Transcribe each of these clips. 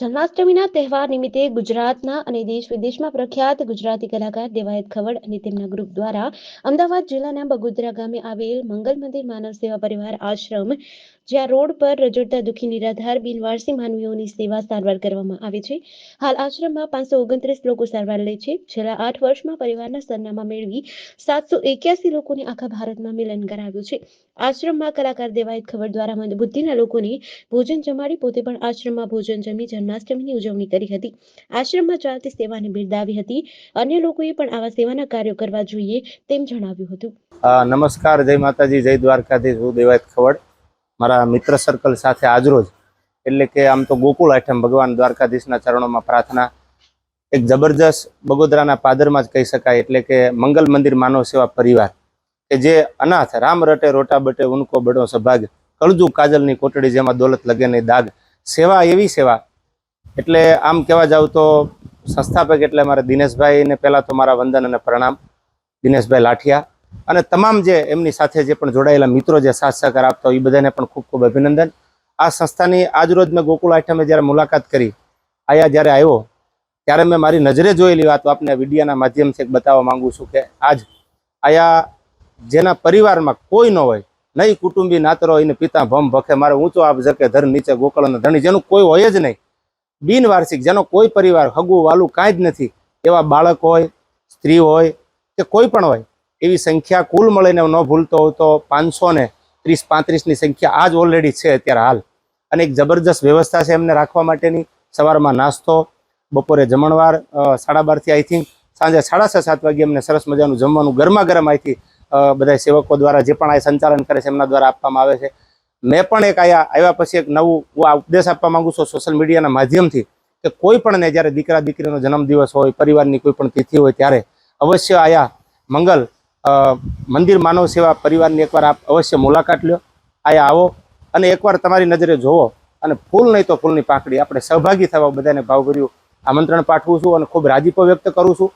જન્માષ્ટમીના તહેવાર નિમિત્તે ગુજરાતના અને દેશ વિદેશમાં પ્રખ્યાત ગુજરાતી કલાકાર દેવાયત ખવડ અને તેમના ગ્રુપ દ્વારા અમદાવાદ જિલ્લાના બગોદરા ગામે આવેલ મંગલ મંદિર માનવ સેવા પરિવાર આશ્રમ, જ્યાં રોડ પર રજડતા દુઃખી નિરાધાર બિનવારસી માનવીઓની સેવા સારવાર કરવામાં આવે છે. હાલ આશ્રમમાં પાંચસો ઓગણત્રીસ લોકો સારવાર લે છે. છેલ્લા આઠ વર્ષમાં પરિવારના સરનામા મેળવી સાતસો એક્યાસી લોકોને આખા ભારતમાં મિલન કરાવ્યું છે. આશ્રમમાં કલાકાર દેવાયત ખવડ દ્વારા મંદબુદ્ધિના લોકોને ભોજન જમાડી પોતે પણ આશ્રમમાં ભોજન જમી જન્માષ્ટમીની ઉજવણી કરી હતી. આશ્રમમાં ચાલતી સેવાને બિરદાવી હતી. અન્ય લોકોએ પણ આવા સેવાના કાર્યો કરવા જોઈએ તેમ જણાવ્યું હતું. નમસ્કાર, જય માતાજી, જય દ્વારકાધીશ, હું દેવાયત ખવડ. મારા મિત્ર સર્કલ સાથે આજરોજ, એટલે કે આમ તો ગોકુળ આઠમ ભગવાન દ્વારકાધીશના ચરણોમાં પ્રાર્થના, એક જબરજસ્ત બગોદરાના પાદરમાં જ કહી શકાય, એટલે કે મંગલ મંદિર માનવ સેવા પરિવાર, કે જે અનાથ, રામ રટે, રોટા બટે, ઉનકો બડો સભાગ કળજુ કાજલની કોટડી જેમાં દોલત લગે નહીં દાગ, સેવા એવી સેવા એટલે આમ કહેવા જાવ તો સંસ્થાપક એટલે મારા દિનેશભાઈને પહેલાં તો મારા વંદન અને પ્રણામ. દિનેશભાઈ લાઠિયા. અને તમામ જે એમની સાથે જે પણ જોડાયેલા મિત્રો જે સાથ સહકાર આપતા હોય એ બધાને પણ ખૂબ ખૂબ અભિનંદન. આ સંસ્થાની આજરોજ મેં ગોકુળ આઠમે જ્યારે મુલાકાત કરી, આયા જ્યારે આવ્યો, ત્યારે મેં મારી નજરે જોયેલી વાત આપને વિડીયાના માધ્યમથી બતાવવા માંગુ છું કે આજ આયા જેના પરિવારમાં કોઈ ન હોય, નહીં કુટુંબી નાતરો એને પિતા ભમ ભખે મારે ઊંચો આપ જકે ધર નીચે ગોકળ અને ધણી, જેનું કોઈ હોય જ નહીં. બિનવાર્ષિક જેનો કોઈ પરિવાર હગું વાલું કાંઈ જ નથી, એવા બાળક હોય, સ્ત્રી હોય કે કોઈ પણ હોય, એવી સંખ્યા કુલ મળીને ન ભૂલતો હોઉં તો પાંચસો ને ત્રીસ પાંત્રીસની સંખ્યા આજ ઓલરેડી છે અત્યારે હાલ. અને એક જબરજસ્ત વ્યવસ્થા છે એમને રાખવા માટેની. સવારમાં નાસ્તો, બપોરે જમણવાર સાડા બારથી આઈ થિંક સાંજે સાડા છ, સાત વાગે એમને સરસ મજાનું જમવાનું ગરમા ગરમ આઈથી બધા સેવકો દ્વારા જે પણ આ સંચાલન કરે છે એમના દ્વારા આપવામાં આવે છે. મેં પણ એક આયા આવ્યા પછી એક નવું હું આ ઉપદેશ આપવા માંગુ છું સોશિયલ મીડિયાના માધ્યમથી કે કોઈ પણને જ્યારે દીકરા દીકરીનો જન્મદિવસ હોય, પરિવારની કોઈ પણ તિથિ હોય ત્યારે અવશ્ય આયા મંગલ મંદિર માનવ સેવા પરિવારની એકવાર આપ અવશ્ય મુલાકાત લ્યો. આયા આવો અને એકવાર તમારી નજરે જોવો અને ફૂલ નહીં તો ફૂલની પાંખડી. આપણે સહભાગી થવા બધાને ભાવભર્યું આમંત્રણ પાઠવું છું અને ખૂબ રાજીપો વ્યક્ત કરું છું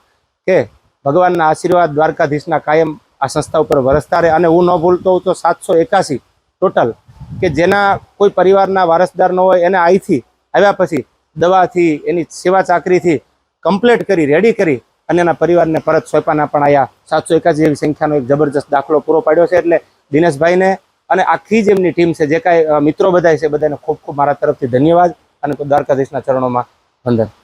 કે ભગવાનના આશીર્વાદ દ્વારકાધીશના કાયમ આ સંસ્થા ઉપર વરસતા રહે. અને હું ન ભૂલતો હોઉં તો સાતસો એકાસી ટોટલ કે જેના કોઈ પરિવારના વારસદાર ન હોય, એને અહીંથી આવ્યા પછી દવાથી, એની સેવા ચાકરીથી કમ્પ્લીટ કરી રેડી કરી અને એના પરિવારને પરત સોંપાના પણ આયા. સાતસો એકાસી જેવી સંખ્યાનો એક જબરજસ્ત દાખલો પૂરો પાડ્યો છે એટલે દિનેશભાઈને અને આખી જ એમની ટીમ છે, જે કાંઈ મિત્રો બધા છે બધાને ખૂબ ખૂબ મારા તરફથી ધન્યવાદ અને દ્વારકાધીશના ચરણોમાં વંદન.